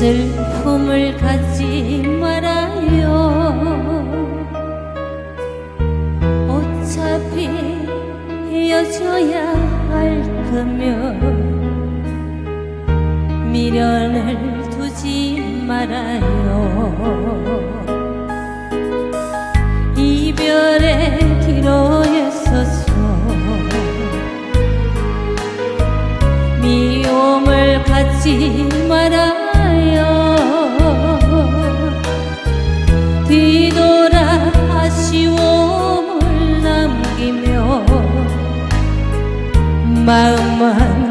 슬픔을 갖지 말아요. 어차피 이어져야 할 거면 미련을 두지 말아요. 이별의 기로에 서서 미움을 갖지 마음만